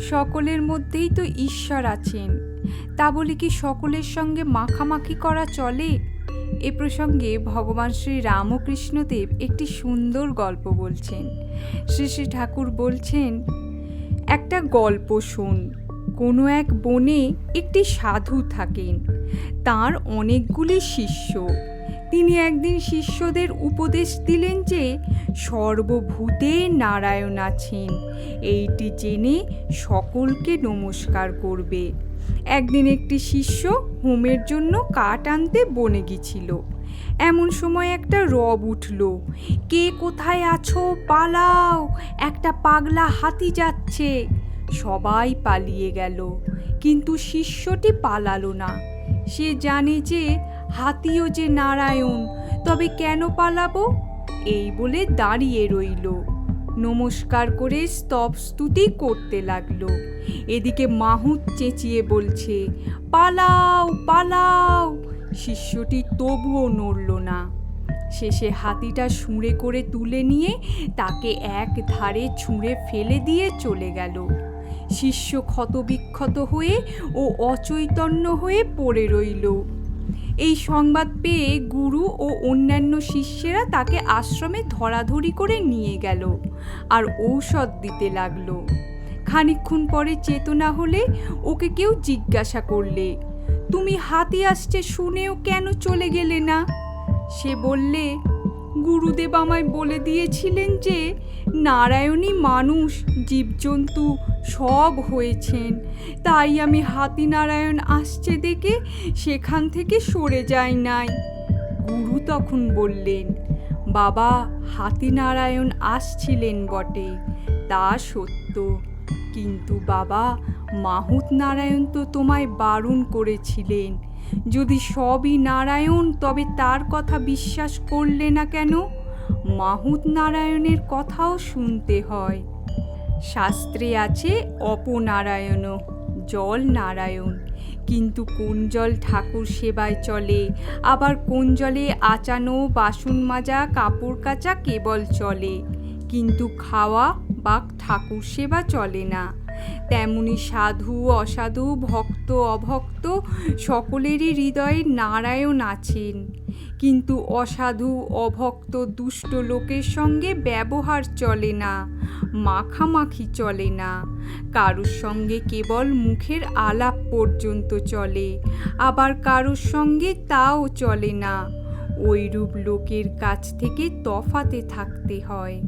সকলের মধ্যেই তো ঈশ্বর আছেন। তা বলে কি সকলের সঙ্গে মাখামাখি করা চলে? এ প্রসঙ্গে ভগবান শ্রী রামকৃষ্ণদেব একটি সুন্দর গল্প বলছেন। শ্রী শ্রী ঠাকুর বলছেন, একটা গল্প শোন। কোনো এক বনে একটি সাধু থাকেন। তার অনেকগুলি শিষ্য। তিনি একদিন শিষ্যদের উপদেশ দিলেন যে সর্বভূতে নারায়ণ আছেন। এইটি জেনে সকলকে নমস্কার করবে। একদিন একটি শিষ্য হোমের জন্য কাঠ আনতে বনে গেছিল। এমন সময় একটা রব উঠল। কে কোথায় আছো? পালাও! একটা পাগলা হাতি যাচ্ছে! সবাই পালিয়ে গেল। কিন্তু শিষ্যটি পালালো না। সে জানে যে হাতিও যে নারায়ণ, তবে কেন পালাবো? এই বলে দাঁড়িয়ে রইল। নমস্কার করে স্তব স্তুতি করতে লাগল। এদিকে মাহুত চেঁচিয়ে বলছে, পালাও পালাও। শিষ্যটি তবুও নড়ল না। শেষে হাতিটা শুঁড়ে করে তুলে নিয়ে তাকে এক ধারে ছুঁড়ে ফেলে দিয়ে চলে গেল। শিষ্য ক্ষতবিক্ষত হয়ে ও অচৈতন্য হয়ে পড়ে রইল। এই সংবাদ পেয়ে গুরু ও অন্যান্য শিষ্যেরা তাকে আশ্রমে ধরাধরি করে নিয়ে গেল আর ঔষধ দিতে লাগল। খানিকক্ষণ পরে চেতনা হলে ওকে কেউ জিজ্ঞাসা করলে, তুমি হাতি আসছে শুনেও কেন চলে গেলে না? সে বললে, গুরুদেব আমায় বলে দিয়েছিলেন যে নারায়ণী মানুষ, জীবজন্তু সব হয়েছেন। তাই আমি হাতি নারায়ণ আসছে দেখে সেখান থেকে সরে যাই নাই। গুরু তখন বললেন, বাবা হাতি নারায়ণ আসছিলেন বটে, তা সত্য। কিন্তু বাবা, মাহুত নারায়ণ তো তোমায় বারণ করেছিলেন। যদি সবই নারায়ণ, তবে তার কথা বিশ্বাস করলে না কেন? মাহুত নারায়ণের কথাও শুনতে হয়। শাস্ত্রে আছে, অপনারায়ণ, জল নারায়ণ। কিন্তু কোন জল ঠাকুর সেবায় চলে? আবার কোন জলে আচানো, বাসন মাজা, কাপড় কাচা কেবল চলে? কিন্তু খাওয়া বা ঠাকুর সেবা চলে না। তেমনি সাধু, অসাধু, ভক্ত, অভক্ত সকলেরই হৃদয়ে নারায়ণ আছেন। কিন্তু অসাধু, অভক্ত, দুষ্ট লোকের সঙ্গে ব্যবহার চলে না, মাখামাখি চলে না। কারোর সঙ্গে কেবল মুখের আলাপ পর্যন্ত চলে, আবার কারোর সঙ্গে তাও চলে না। ওইরূপ লোকের কাছ থেকে তফাতে থাকতে হয়।